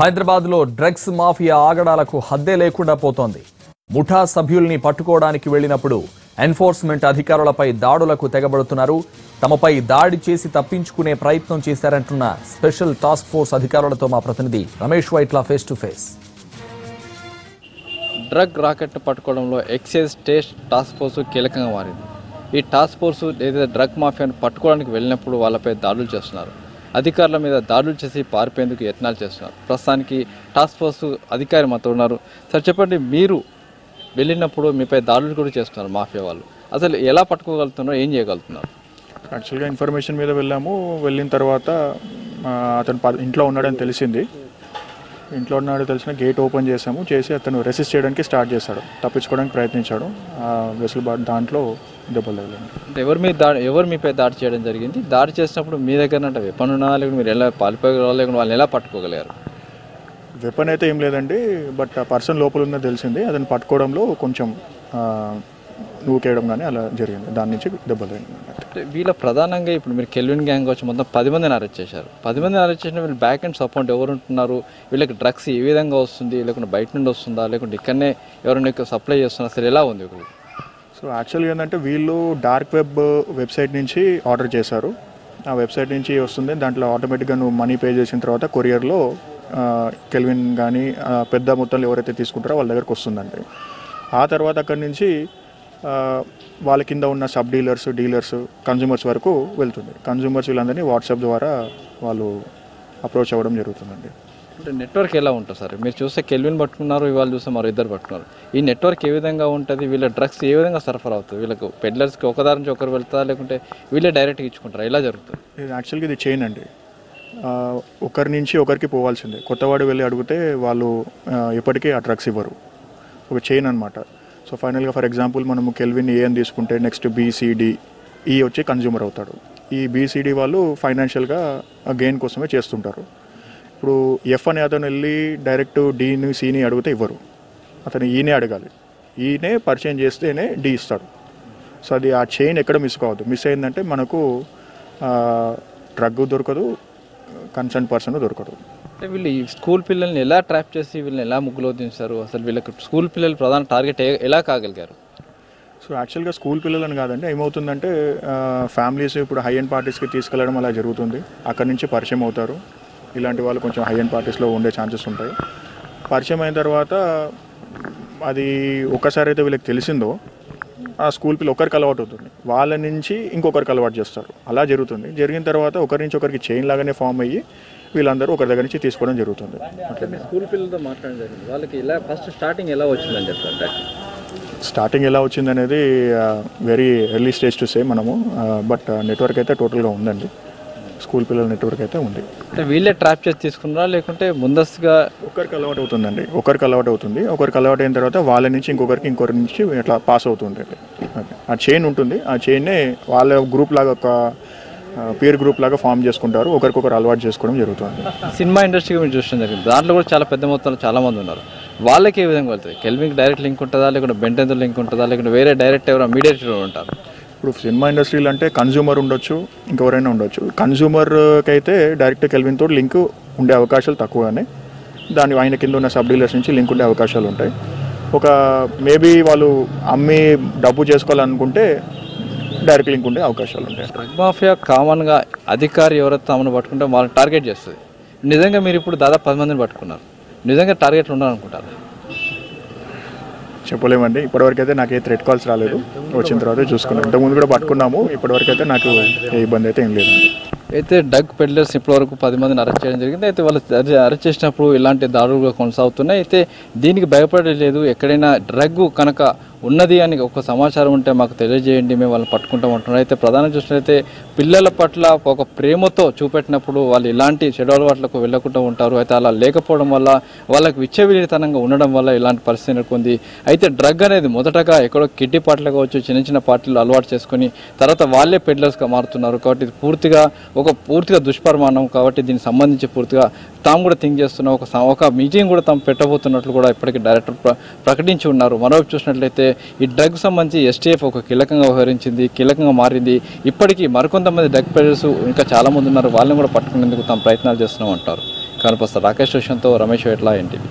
హైదరాబాద్లో drugs mafia ఆగడాలకు హద్దే లేకుండా పోతోంది. ముఠా సభ్యుల్ని పట్టుకోవడానికి వెళ్ళినప్పుడు ఎన్ఫోర్స్మెంట్ అధికారులపై దాడులకు తెగబడుతున్నారు. తమపై దాడి చేసి తప్పించుకునే ప్రయత్నం చేశారంటున్న స్పెషల్ టాస్క్ ఫోర్స్ అధికారులతో మా ప్రతినిధి Ramesh Vytla face to face. Drug రాకెట్ను పట్టుకోవడంలో ఎక్సైజ్ టేస్ట్ టాస్క్ ఫోర్స్ కీలకంగా మారింది. ఈ టాస్క్ ఫోర్స్ లేదా డ్రగ్ మాఫియాను పట్టుకోవడానికి వెళ్ళినప్పుడు వాళ్ళపై దాడులు చేస్తున్నారు. అధికారుల మీద దాడులు చేసి పారిపోయేందుకు యత్నాలు చేస్తున్నారు. ప్రస్తుతానికి టాస్క్ ఫోర్స్ అధికారి మాతో ఉన్నారు. సార్ చెప్పండి మీరు వెళ్ళినప్పుడు మీపై దాడులు కూడా చేస్తున్నారు మాఫియా వాళ్ళు. అసలు ఎలా పట్టుకోగలుగుతున్నారో ఏం చేయగలుగుతున్నారు? యాక్చువల్గా ఇన్ఫర్మేషన్ మీద వెళ్ళాము. వెళ్ళిన తర్వాత అతను ఇంట్లో ఉన్నాడని తెలిసింది. ఇంట్లో ఉన్నాడు తెలిసిన గేట్ ఓపెన్ చేసాము చేసి అతను రెసిస్ట్ చేయడానికి స్టార్ట్ చేశాడు. తప్పించుకోవడానికి ప్రయత్నించాడు. ఆ వెసులుబాటు దాంట్లో దెబ్బలు ఎవరి మీద దాడి ఎవరు మీపై దాడి చేయడం జరిగింది? దాడి చేసినప్పుడు మీ దగ్గర అంటే వెపన్ ఉన్నా లేకుంటే మీరు ఎలా పారిపోగలరా లేకుంటే వాళ్ళని ఎలా పట్టుకోగలిగారు? వెపన్ అయితే ఏం లేదండి. బట్ ఆ పర్సన్ లోపల ఉందని తెలిసింది. అతను పట్టుకోవడంలో కొంచెం నూకేయడం కానీ అలా జరిగింది. దాని నుంచి దెబ్బలు తగిలింది అంటే వీళ్ళ ప్రధానంగా ఇప్పుడు మీరు కెల్విన్ గ్యాంగ్ వచ్చి మొత్తం పది మందిని అరెస్ట్ చేశారు. పది మందిని అరెస్ట్ చేసిన వీళ్ళు బ్యాక్ అండ్ సపోర్ట్ ఎవరు ఉంటున్నారు వీళ్ళకి డ్రగ్స్ ఏ విధంగా వస్తుంది? లేకుంటే బయట నుండి వస్తుందా? లేకుంటే ఇక్కడనే ఎవరైనా సప్లై చేస్తున్నా? అసలు ఎలా ఉంది వీళ్ళకి సో యాక్చువల్గా ఏంటంటే వీళ్ళు డార్క్ వెబ్ వెబ్సైట్ నుంచి ఆర్డర్ చేశారు. ఆ వెబ్సైట్ నుంచి వస్తుంది. దాంట్లో ఆటోమేటిక్గా నువ్వు మనీ పే చేసిన తర్వాత కొరియర్లో కెల్విన్ కానీ పెద్ద మొత్తంలో ఎవరైతే తీసుకుంటారో వాళ్ళ దగ్గరకు వస్తుందండి. ఆ తర్వాత అక్కడి నుంచి వాళ్ళ కింద ఉన్న సబ్ డీలర్స్ డీలర్స్ కన్జ్యూమర్స్ వరకు వెళ్తుంది. కన్జ్యూమర్స్ వీళ్ళందరినీ వాట్సాప్ ద్వారా వాళ్ళు అప్రోచ్ అవ్వడం జరుగుతుందండి. అంటే నెట్వర్క్ ఎలా ఉంటుంది సార్? మీరు చూస్తే కెల్విన్ పట్టుకున్నారు ఇవాళ చూస్తే మరో ఇద్దరు పట్టుకున్నారు. ఈ నెట్వర్క్ ఏ విధంగా ఉంటుంది? వీళ్ళ డ్రగ్స్ ఏ విధంగా సరఫరా అవుతుంది? వీళ్ళకు పెడ్లర్స్కి ఒకదారి నుంచి ఒకరు వెళ్తారా? లేకుంటే వీళ్ళే డైరెక్ట్గా ఇచ్చుకుంటారా? ఎలా జరుగుతుంది? ఇది యాక్చువల్గా ఇది చైన్ అండి. ఒకరి నుంచి ఒకరికి పోవాల్సిందే. కొత్తవాడు వెళ్ళి అడిగితే వాళ్ళు ఎప్పటికీ ఆ డ్రగ్స్ ఇవ్వరు. ఒక చైన్ అనమాట సో ఫైనల్గా ఫర్ ఎగ్జాంపుల్ మనము కెల్విన్ ఏ అని తీసుకుంటే నెక్స్ట్ బీసీడి ఈ వచ్చి కన్జ్యూమర్ అవుతాడు. ఈ బీసీడీ వాళ్ళు ఫైనాన్షియల్గా గెయిన్ కోసమే చేస్తుంటారు. ఇప్పుడు ఎఫ్ అనే అతను వెళ్ళి డైరెక్ట్ డీని సీని అడిగితే ఇవ్వరు. అతను e ఈనే అడగాలి. E ఈయనే పరిచయం చేస్తేనే డీ ఇస్తాడు. సో అది ఆ చైన్ ఎక్కడ మిస్ కావద్దు. మిస్ అయిందంటే మనకు డ్రగ్ దొరకదు కన్సర్న్ పర్సన్ దొరకదు. అంటే వీళ్ళు ఈ స్కూల్ పిల్లల్ని ఎలా ట్రాప్ చేసి వీళ్ళని ఎలా ముగ్గులో దించారు అసలు వీళ్ళకి స్కూల్ పిల్లలు ప్రధాన టార్గెట్ ఎలా కాగలిగారు? సో యాక్చువల్గా స్కూల్ పిల్లలని కాదండి. ఏమవుతుందంటే ఫ్యామిలీస్ ఇప్పుడు హై అండ్ పార్టీస్కి తీసుకెళ్ళడం అలా జరుగుతుంది. అక్కడి నుంచి పరిచయం అవుతారు. ఇలాంటి వాళ్ళు కొంచెం హై అండ్ పార్టీస్లో ఉండే ఛాన్సెస్ ఉంటాయి. పరిచయం అయిన తర్వాత అది ఒక్కసారి అయితే వీళ్ళకి తెలిసిందో ఆ స్కూల్ పిల్ల ఒకరికి అలవాటు అవుతుంది. వాళ్ళ నుంచి ఇంకొకరికి అలవాటు చేస్తారు. అలా జరుగుతుంది. జరిగిన తర్వాత ఒకరి నుంచి ఒకరికి చైన్ లాగానే ఫామ్ అయ్యి వీళ్ళందరూ ఒకరి దగ్గర నుంచి తీసుకోవడం జరుగుతుంది. స్కూల్ పిల్లలతో మాట్లాడడం జరిగింది. వాళ్ళకి ఎలా ఫస్ట్ స్టార్టింగ్ ఎలా వచ్చిందని చెప్తారు స్టార్టింగ్ ఎలా వచ్చింది అనేది very early stage to say మనము. బట్ నెట్వర్క్ అయితే టోటల్గా ఉందండి. స్కూల్ పిల్లల నెట్వర్క్ అయితే ఉంది. అంటే వీళ్ళే ట్రాప్ చేసి తీసుకున్నారా? లేకుంటే ముందస్తుగా ఒకరికి అలవాటు అవుతుందండి. ఒకరికి అలవాటు అవుతుంది. ఒకరికి అలవాటు అయిన తర్వాత వాళ్ళ నుంచి ఇంకొకరికి ఇంకొకరి నుంచి ఇట్లా పాస్ అవుతుంది. ఆ చైన్ ఉంటుంది. ఆ చైన్నే వాళ్ళ గ్రూప్ లాగా ఒక పీర్ గ్రూప్ లాగా ఫామ్ చేసుకుంటారు. ఒకరికొకరు అలవాటు చేసుకోవడం జరుగుతుంది. సినిమా ఇండస్ట్రీకి మీరు జరిగింది దాంట్లో కూడా చాలా పెద్ద మొత్తంలో చాలా మంది ఉన్నారు. వాళ్ళకి ఏ విధంగా వెళ్తుంది కెల్విన్కి డైరెక్ట్ లింక్ ఉంటుందా? లేకుంటే బెంటెంతో లింక్ ఉంటుందా? లేకుంటే వేరే డైరెక్ట్ ఎవరైనా మీడియేటర్ ఉంటారు. ఇప్పుడు సినిమా ఇండస్ట్రీలో అంటే కన్జ్యూమర్ ఉండొచ్చు ఇంకెవరైనా ఉండొచ్చు. కన్జ్యూమర్కి అయితే డైరెక్ట్ కెల్విన్ తోటి లింక్ ఉండే అవకాశాలు తక్కువగానే దాని ఆయన కింద ఉన్న సబ్ డీలర్స్ నుంచి లింక్ ఉండే అవకాశాలు ఉంటాయి. ఒక మేబీ వాళ్ళు అమ్మి డబ్బు చేసుకోవాలనుకుంటే డైరెక్ట్ లింక్ ఉండే అవకాశాలు ఉంటాయి. డ్రగ్ మాఫియా కామన్గా అధికారి ఎవరైతే తమను పట్టుకుంటే వాళ్ళని టార్గెట్ చేస్తుంది. నిజంగా మీరు ఇప్పుడు దాదాపు పది మందిని పట్టుకున్నారు. నిజంగా టార్గెట్లు ఉండాలనుకుంటారు? చెప్పలేమండి. ఇప్పటివరకు అయితే నాకు ఏ థ్రెడ్ కాల్స్ రాలేదు. వచ్చిన తర్వాత చూసుకున్నాం. ఇంతకుముందు కూడా పట్టుకున్నాము. ఇప్పటివరకు అయితే నాకు ఏ ఇబ్బంది అయితే ఏం లేదండి. అయితే డ్రగ్ పెడ్లర్స్ ఇప్పటివరకు పది మందిని అరెస్ట్ చేయడం జరిగింది. అయితే వాళ్ళు అరెస్ట్ చేసినప్పుడు ఇలాంటి దాడులుగా కొనసాగుతున్నాయి. అయితే దీనికి భయపడలేదు ఎక్కడైనా డ్రగ్ కనుక ఉన్నది అని ఒక సమాచారం ఉంటే మాకు తెలియజేయండి. మేము వాళ్ళని పట్టుకుంటాం అంటున్నారు. అయితే ప్రధానంగా చూసినట్లయితే పిల్లల పట్ల ఒక ప్రేమతో చూపెట్టినప్పుడు వాళ్ళు ఇలాంటి చెడు అలవాట్లకు వెళ్ళకుండా ఉంటారు. అయితే అలా లేకపోవడం వల్ల వాళ్ళకి విచ్చవిలీతనంగా ఉండడం వల్ల ఇలాంటి పరిస్థితి నెలకొంది. అయితే డ్రగ్ అనేది మొదటగా ఎక్కడో కిడ్డీ పాటలు కావచ్చు చిన్న చిన్న పార్టీలు అలవాటు చేసుకొని తర్వాత వాళ్ళే పెడ్లర్స్గా మారుతున్నారు. కాబట్టి పూర్తిగా ఒక పూర్తిగా దుష్పరిమాణం కాబట్టి దీనికి సంబంధించి పూర్తిగా తాము కూడా థింక్ చేస్తున్నాం. ఒక ఒక మీటింగ్ కూడా తాము పెట్టబోతున్నట్లు కూడా ఇప్పటికీ డైరెక్టర్ ప్ర- ప్రకటించి ఉన్నారు. మరోవైపు చూసినట్లయితే ఈ డ్రగ్ సంబంధించి ఎస్టీఎఫ్ ఒక కీలకంగా వ్యవహరించింది కీలకంగా మారింది. ఇప్పటికీ మరికొంతమంది డ్రగ్ పెడర్స్ ఇంకా చాలామంది ఉన్నారు. వాళ్ళని కూడా పట్టుకునేందుకు తాము ప్రయత్నాలు చేస్తున్నాం అంటారు కనుపస్తా రాకేష్ రోషన్తో రమేష్ ఎట్లా ఏంటివి